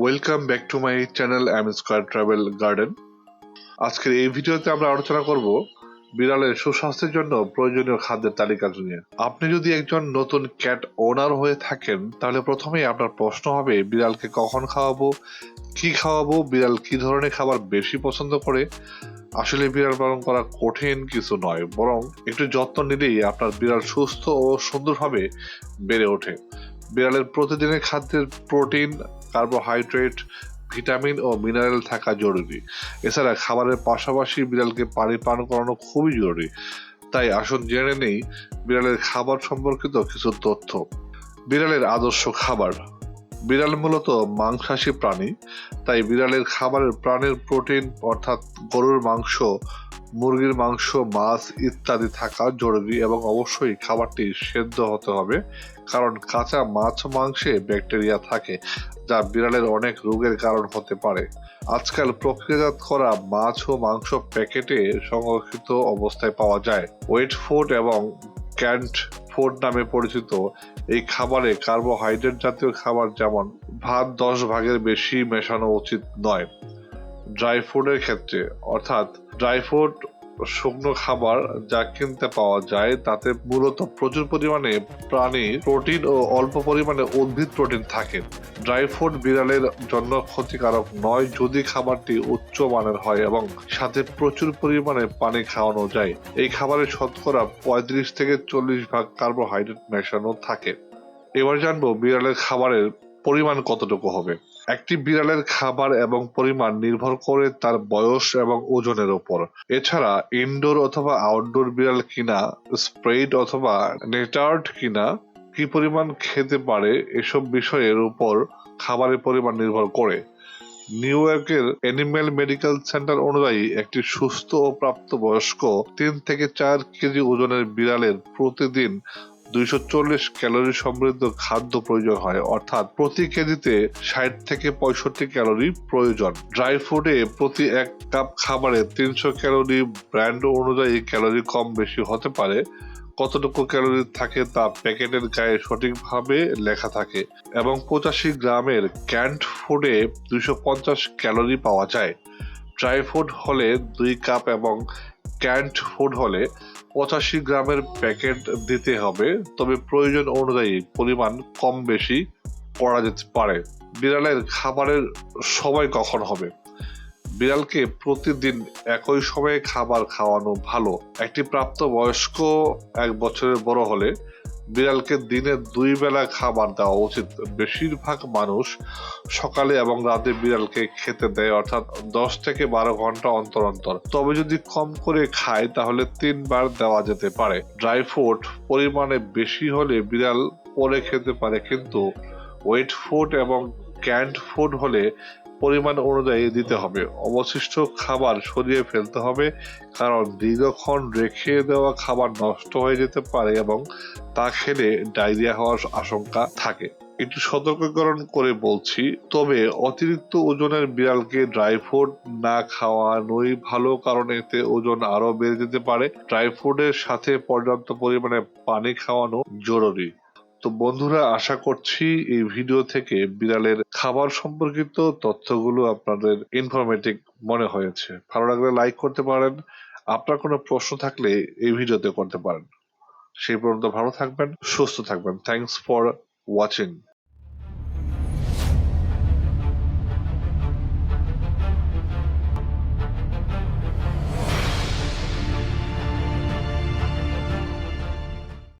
Welcome back to my channel am square travel garden আজকের এই ভিডিওতে আমরা আলোচনা করব বিড়ালের সুস্বাস্থ্যের জন্য প্রয়োজনীয় খাদ্যের তালিকা নিয়ে। আপনি যদি একজন নতুন ক্যাট ওনার হয়ে থাকেন, তাহলে প্রথমেই আপনার প্রশ্ন হবে, বিড়ালকে কখন খাওয়াবো, কি খাওয়াবো, বিড়াল কি ধরনের খাবার বেশি পছন্দ করে? আসলে বিড়াল পালন করা কঠিন কিছু নয়, বরং একটু যত্ন নিলেই আপনার বিড়াল সুস্থ ও সুন্দরভাবে বেড়ে ওঠে। বিড়ালের প্রতিদিনের খাদ্যের প্রোটিন কার্বোহাইড্রেট ভিটামিন ও মিনারেল থাকা জরুরি। এছাড়া খাবারের পাশাপাশি বিড়ালকে পানি পান করানো খুবই জরুরি। তাই আসুন জেনে নেই বিড়ালের খাবার সম্পর্কিত কিছু তথ্য। বিড়ালের আদর্শ খাবার। বিড়াল মূলত মাংসাশী প্রাণী, তাই বিড়ালের খাবারের প্রাণীর প্রোটিন অর্থাৎ গরুর মাংস মুরগির মাংস, মাছ ইত্যাদি থাকা জরুরি এবং অবশ্যই খাবারটি সেদ্ধ হতে হবে, কারণ কাঁচা মাছ মাংসে ব্যাকটেরিয়া থাকে, যা বিড়ালের অনেক রোগের কারণ হতে পারে। আজকাল প্রক্রিয়াজাত করা মাছ ও মাংস প্যাকেটে সংরক্ষিত অবস্থায় পাওয়া যায়। ওয়েট ফুড এবং ক্যান্ট ফুড নামে পরিচিত এই খাবারে কার্বোহাইড্রেট জাতীয় খাবার যেমন ভাত দশ ভাগের বেশি মেশানো উচিত নয়। ড্রাই ফুডের ক্ষেত্রে, অর্থাৎ ড্রাই ফুড শুকনো খাবার যা কিনতে পাওয়া যায়, তাতে মূলত প্রচুর পরিমাণে প্রাণী প্রোটিন ও অল্প পরিমাণে উদ্ভিদ প্রোটিন থাকে। ড্রাই ফুড বিড়ালের জন্য ক্ষতিকারক নয় যদি খাবারটি উচ্চ মানের হয় এবং সাথে প্রচুর পরিমাণে পানি খাওয়ানো যায়। এই খাবারে শতকরা পঁয়ত্রিশ থেকে চল্লিশ ভাগ কার্বোহাইড্রেট মেশানো থাকে। এবার জানব বিড়ালের খাবারের পরিমাণ কতটুকু হবে। একটি বিড়ালের খাবার এবং পরিমাণ নির্ভর করে তার বয়স এবং ওজনের উপর এছাড়া ইনডোর অথবা আউটডোর বিড়াল কিনা স্প্রেড অথবা নেটার্ড কিনা, কি পরিমাণ খেতে পারে, এসব বিষয়ের উপর খাবারের পরিমাণ নির্ভর করে। নিউ ইয়র্কের অ্যানিম্যাল মেডিকেল সেন্টার অনুযায়ী একটি সুস্থ ও প্রাপ্তবয়স্ক তিন থেকে চার কেজি ওজনের বিড়ালের প্রতিদিন দুইশো চল্লিশ ক্যালোরি সমৃদ্ধ খাদ্য প্রয়োজন হয়। অর্থাৎ প্রতি কেজিতে ষাট থেকে পঁয়ষট্টি ক্যালোরি প্রয়োজন। ড্রাই ফুডে প্রতি এক কাপ খাবারে তিনশো ক্যালোরি ব্র্যান্ড অনুযায়ী ক্যালোরি কম বেশি হতে পারে। কতটুকু ক্যালোরি থাকে তা প্যাকেটের গায়ে সঠিকভাবে লেখা থাকে এবং পঁচাশি গ্রামের ক্যান্ট ফুডে পঞ্চাশ ক্যালোরি পাওয়া যায়। ড্রাই ফুড হলে দুই কাপ এবং ক্যান্ট ফুড হলে পঁচাশি গ্রামের প্যাকেট দিতে হবে, তবে প্রয়োজন অনুযায়ী পরিমাণ কম বেশি করা যেতে পারে। বিড়ালের খাবারের সময় কখন হবে? বিড়ালকে প্রতিদিন একই সময়ে খাবার খাওয়ানো ভালো। একটি প্রাপ্ত বয়স্ক এক বছরের বড় হলে বিড়ালকে দিনে দুই বেলা খাবার দেওয়া উচিত। বেশিরভাগ মানুষ সকালে এবং রাতে বিড়ালকে খেতে দেয়, অর্থাৎ দশ থেকে বারো ঘণ্টা অন্তর অন্তর। তবে যদি কম করে খায়, তাহলে তিনবার দেওয়া যেতে পারে। ড্রাই ফ্রুট পরিমাণে বেশি হলে বিড়াল পরে খেতে পারে, কিন্তু ওয়েট ফুড এবং ক্যান্ড ফুড হলে পরিমাণ অনুযায়ী দিতে হবে। অবশিষ্ট খাবার সরিয়ে ফেলতে হবে, কারণ দীর্ঘক্ষণ রেখে দেওয়া খাবার নষ্ট হয়ে যেতে পারে এবং তা খেলে ডায়রিয়া হওয়ার আশঙ্কা থাকে। একটু সতর্কীকরণ করে বলছি, তবে অতিরিক্ত ওজনের বিড়ালকে ড্রাই ফ্রুট না খাওয়ানোই ভালো, কারণ এতে ওজন আরও বেড়ে যেতে পারে। ড্রাই ফ্রুটের সাথে পর্যাপ্ত পরিমাণে পানি খাওয়ানো জরুরি। তো বন্ধুরা, আশা করছি এই ভিডিও থেকে বিড়ালের খাবার সম্পর্কিত তথ্যগুলো আপনাদের ইনফরমেটিভ মনে হয়েছে। ভালো লাগলে লাইক করতে পারেন। আপনার কোনো প্রশ্ন থাকলে এই ভিডিওতে করতে পারেন। সেই পর্যন্ত ভালো থাকবেন, সুস্থ থাকবেন। Thanks for watching